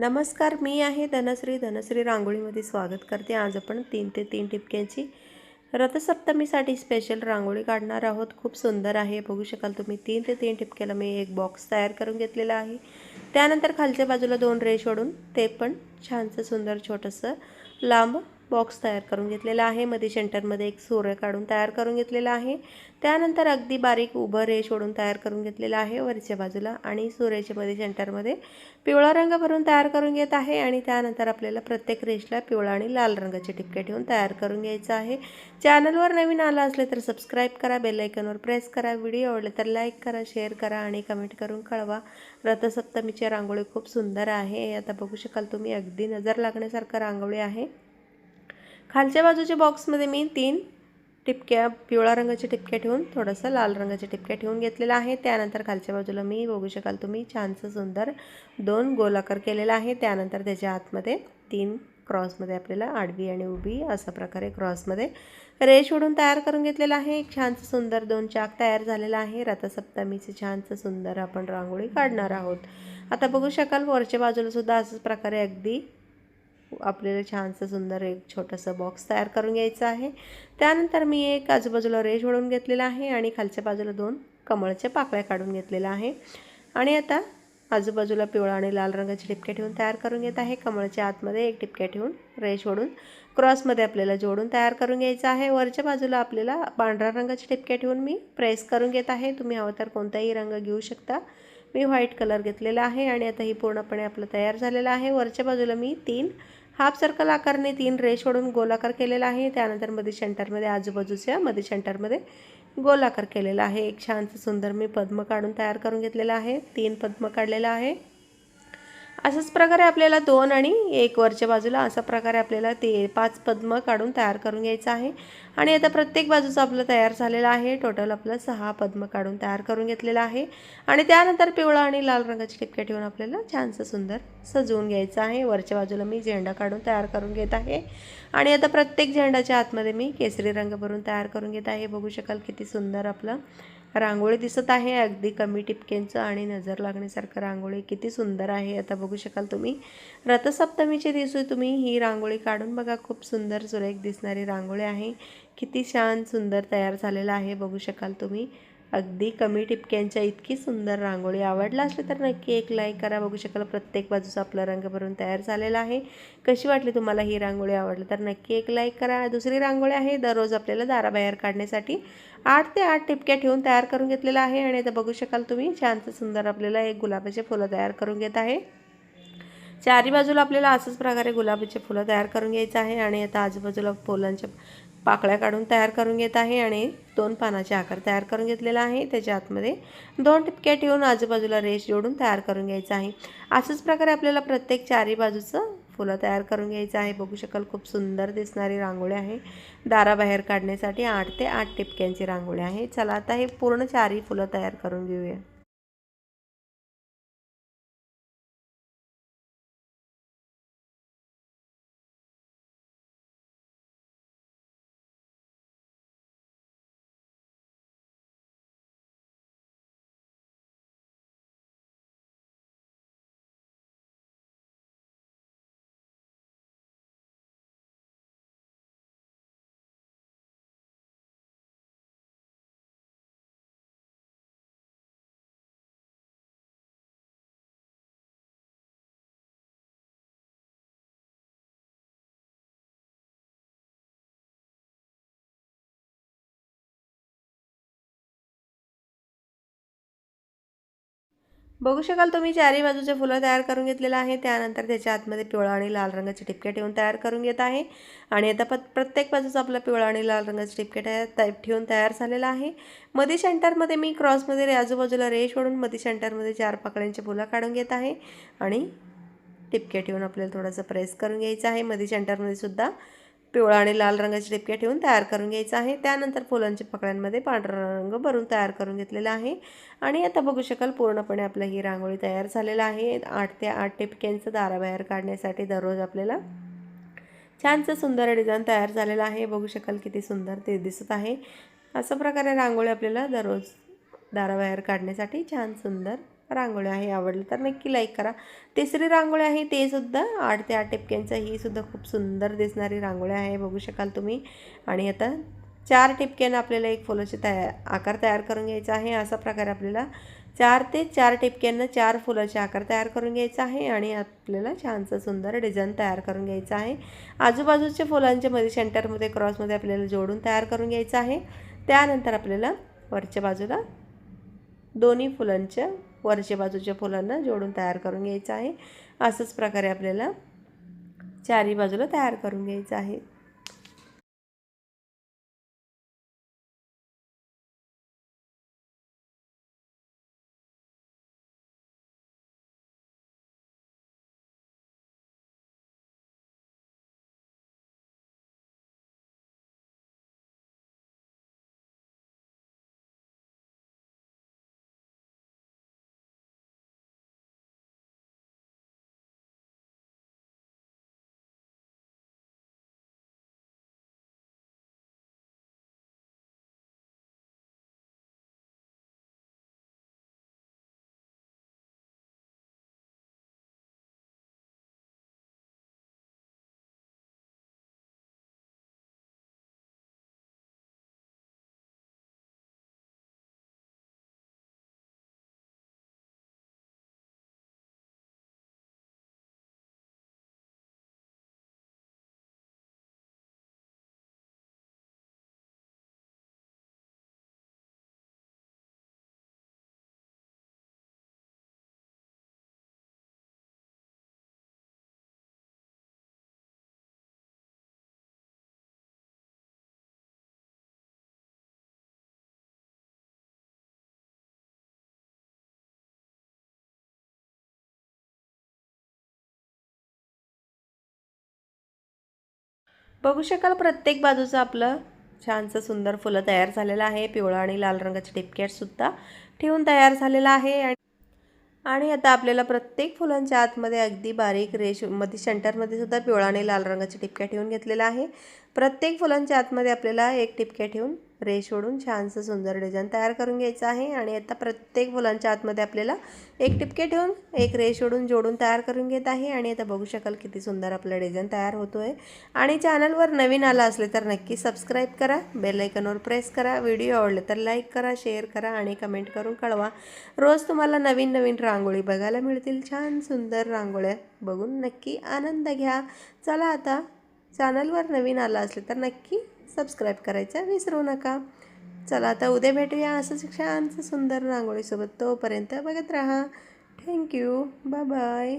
नमस्कार मी आहे धनश्री. धनश्री रांगोळीमध्ये स्वागत करते. आज आपण तीन ते तीन टिपक्यांची रथसप्तमीसाठी स्पेशल रांगोळी काढणार आहोत. खूप सुंदर आहे. बघू शकाल तुम्ही तीन ते तीन टिपक्याला मी एक बॉक्स तयार करून घेतलेला आहे. त्यानंतर खालच्या बाजूला दोन रेश ओढून ते पण छानसं सुंदर छोटंसं लांब बॉक्स तयार करून घेतलेला आहे. मध्ये सेंटरमध्ये एक सूर्य काढून तयार करून घेतलेला आहे. त्यानंतर अगदी बारीक उभं रेश ओढून तयार करून घेतलेला आहे वरच्या बाजूला आणि सूर्याच्या मध्ये सेंटरमध्ये पिवळा रंग भरून तयार करून घेत आहे आणि त्यानंतर आपल्याला प्रत्येक रेशला पिवळा आणि लाल रंगाचे ठिपके ठेवून तयार करून घ्यायचं आहे. चॅनलवर नवीन आला असले तर सबस्क्राईब करा बेलायकनवर प्रेस करा व्हिडिओ आवडले तर लाईक करा शेअर करा आणि कमेंट करून कळवा. रथसप्तमीची रांगोळी खूप सुंदर आहे. आता बघू शकाल तुम्ही अगदी नजर लागण्यासारखं रांगोळी आहे. खालच्या बाजूच्या बॉक्समध्ये मी तीन टिपक्या पिवळा रंगाच्या टिपक्या ठेवून थोडंसं लाल रंगाच्या टिपक्या ठेवून घेतलेला आहे. त्यानंतर खालच्या बाजूला मी बघू शकाल तुम्ही छानसं सुंदर दोन गोलाकार केलेला आहे. त्यानंतर त्याच्या आतमध्ये तीन क्रॉसमध्ये आपल्याला आडवी आणि उभी अशा प्रकारे क्रॉसमध्ये रेश ओढून तयार करून घेतलेला आहे. एक छानसं सुंदर दोन चाक तयार झालेला आहे. रथसप्तमीचे छानसं सुंदर आपण रांगोळी काढणार आहोत. आता बघू शकाल वरच्या बाजूला सुद्धा असंच प्रकारे अगदी आपल्याला छानसं सुंदर एक छोटंसं बॉक्स तयार करून घ्यायचं आहे. त्यानंतर मी एक आजूबाजूला रेश ओढून घेतलेला आहे आणि खालच्या बाजूला दोन कमळच्या पाकळ्या काढून घेतलेल्या आहे. आणि आता आजूबाजूला पिवळा आणि लाल रंगाचे टिपके ठेवून तयार करून घेत आहे. कमळच्या आतमध्ये एक ठिपक्या ठेवून रेश ओढून क्रॉसमध्ये आपल्याला जोडून तयार करून घ्यायचं आहे. वरच्या बाजूला आपल्याला पांढऱ्या रंगाचे टिपके ठेवून मी प्रेस करून घेत आहे. तुम्ही हवं तर कोणताही रंग घेऊ शकता. मी व्हाईट कलर घेतलेला आहे आणि आता ही पूर्णपणे आपलं तयार झालेलं आहे. वरच्या बाजूला मी तीन हाफ सर्कल आकारने तीन रेश ओढून गोलाकार केलेला आहे. त्यानंतरमध्ये सेंटरमध्ये आजूबाजूच्या मध्ये सेंटरमध्ये गोलाकार केलेला आहे. एक छानसं सुंदर मी पद्म काढून तयार करून घेतलेला आहे. तीन पद्म काढलेला आहे. अशाच प्रकारे आपल्याला दोन आणि एक वरच्या बाजूला अशा प्रकारे आपल्याला ते पाच पद्म काढून तयार करून घ्यायचं आहे. आणि आता प्रत्येक बाजूचं आपलं तयार झालेलं आहे. टोटल आपलं सहा पद्म काढून तयार करून घेतलेलं आहे. आणि त्यानंतर पिवळा आणि लाल रंगाची टिपक्या ठेवून आपल्याला छानसं सुंदर सजवून घ्यायचं आहे. वरच्या बाजूला मी झेंडा काढून तयार करून घेत आहे. आणि आता प्रत्येक झेंडाच्या आतमध्ये मी केसरी रंग भरून तयार करून घेत आहे. बघू शकाल किती सुंदर आपलं रांगोळी दिसत आहे. अगदी कमी टिपक्यांचं आणि नजर लागण्यासारखं रांगोळी. किती सुंदर आहे. आता बघू शकाल तुम्ही. रथसप्तमीच्या दिवशी तुम्ही ही रांगोळी काढून बघा. खूप सुंदर सुरेख दिसणारी रांगोळी आहे. किती छान सुंदर तयार झालेलं आहे. बघू शकाल तुम्ही. अगदी कमी टिपक्यांच्या इतकी सुंदर रांगोळी आवडला असली तर नक्की एक लाईक करा. बघू शकाल प्रत्येक बाजूचा आपला रंग भरून तयार झालेला आहे. कशी वाटली तुम्हाला ही रांगोळी आवडली तर नक्की एक लाईक करा. दुसरी रांगोळी आहे दररोज आपल्याला दाराबाहेर काढण्यासाठी. आठ ते आठ टिपक्या ठेवून तयार करून घेतलेला आहे आणि आता बघू शकाल तुम्ही छानसं सुंदर आपल्याला एक गुलाबाचे फुलं तयार करून घेत आहे. चारी बाजूला आपल्याला असंच प्रकारे गुलाबाचे फुलं तयार करून घ्यायचं आहे आणि आता आजूबाजूला फुलांच्या पाकळ्या काढून तयार करून घेत आहे आणि दोन पानाचे आकार तयार करून घेतलेला आहे. त्याच्या आतमध्ये दोन टिपक्या ठेवून आजूबाजूला रेश जोडून तयार करून घ्यायचं आहे. असंच प्रकारे आपल्याला प्रत्येक चारी बाजूचं फुलं तयार करून घ्यायचं आहे. बघू शकाल खूप सुंदर दिसणारी रांगोळी आहे. दाराबाहेर काढण्यासाठी आठ ते आठ टिपक्यांची रांगोळी आहे. चला आता हे पूर्ण चारी फुलं तयार करून घेऊया. बघू शकाल तुम्ही चारी बाजूचे फुलं तयार करून घेतलेलं आहे. त्यानंतर त्याच्या आतमध्ये पिवळा आणि लाल रंगाचे टिपके ठेवून तयार करून घेत आहे. आणि आता प प्रत्येक बाजूचा आपला पिवळा आणि लाल रंगाचे ठिपके तयार ठेवून तयार झालेला आहे. मधी सेंटरमध्ये मी क्रॉसमध्ये आजूबाजूला रेश ओढून मधी सेंटरमध्ये चार पाकळ्यांची फुलं काढून घेत आहे. आणि टिपके ठेवून आपल्याला थोडंसं प्रेस करून घ्यायचं आहे. मधी सेंटरमध्ये सुद्धा पिवळा आणि लाल रंगाची टिपक्या ठेवून तयार करून घ्यायचं आहे. त्यानंतर फुलांच्या पकड्यांमध्ये पांढरा रंग भरून तयार करून घेतलेला आहे. आणि आता बघू शकाल पूर्णपणे आपलं ही रांगोळी तयार झालेलं आहे. आठ ते आठ टिपक्यांचं दाराबाहेर काढण्यासाठी दररोज आपल्याला छानसं सुंदर डिझाईन तयार झालेलं आहे. बघू शकाल किती सुंदर ते दिसत आहे. अशा प्रकारे रांगोळी आपल्याला दररोज दाराबाहेर काढण्यासाठी छान सुंदर रांगोळ्या आहे आवडलं. तर नक्की लाईक करा. तिसरी रांगोळी आहे ते सुद्धा आठ ते आठ टिपक्यांचं. ही सुद्धा खूप सुंदर दिसणारी रांगोळी आहे बघू शकाल तुम्ही. आणि आता चार टिपक्यानं आपल्याला एक फुलाचे तयार आकार तयार करून घ्यायचा आहे. असा प्रकारे आपल्याला चार ते चार टिपक्यांना चार फुलाचे आकार तयार करून घ्यायचा आहे. आणि आपल्याला छानसं सुंदर डिझाईन तयार करून घ्यायचं आहे. आजूबाजूच्या फुलांच्या मध्ये सेंटरमध्ये क्रॉसमध्ये आपल्याला जोडून तयार करून घ्यायचं आहे. त्यानंतर आपल्याला वरच्या बाजूला दोन्ही फुलांच्या वरच्या बाजूच्या फुलांना जोडून तयार करून घ्यायचं आहे. असंच प्रकारे आपल्याला चारी बाजूला तयार करून घ्यायचं आहे. बघू शकाल प्रत्येक बाजूचं आपलं छानसं सुंदर फुलं तयार झालेलं आहे. पिवळा आणि लाल रंगाचे टिपकेटसुद्धा ठेवून तयार झालेलं आहे. आणि आणि आता आपल्याला प्रत्येक फुलांच्या आतमध्ये अगदी बारीक रेशमध्ये सेंटरमध्ये सुद्धा पिवळा आणि लाल रंगाचे टिपक्या ठेवून घेतलेला आहे. प्रत्येक फुलांच्या आतमध्ये आपल्याला एक टिपक्या ठेवून रेश ओढून छानसं सुंदर डिझाईन तयार करून घ्यायचं आहे. आणि आता प्रत्येक फुलांच्या आतमध्ये आपल्याला एक टिपके ठेवून एक रेश ओढून जोडून तयार करून घेत आहे. आणि आता बघू शकाल किती सुंदर आपलं डिझाईन तयार होतो आहे आणि चॅनलवर नवीन आला असले तर नक्की सबस्क्राईब करा बेलायकनवर प्रेस करा व्हिडिओ आवडले तर लाईक करा शेअर करा आणि कमेंट करून कळवा. रोज तुम्हाला नवीन नवीन रांगोळी बघायला मिळतील. छान सुंदर रांगोळ्या बघून नक्की आनंद घ्या. चला आता चॅनलवर नवीन आला असले तर नक्की सबस्क्राईब करायचा विसरू नका. चला आता उद्या भेटूया असंच छानसं सुंदर रांगोळीसोबत. तोपर्यंत बघत राहा. Thank you bye bye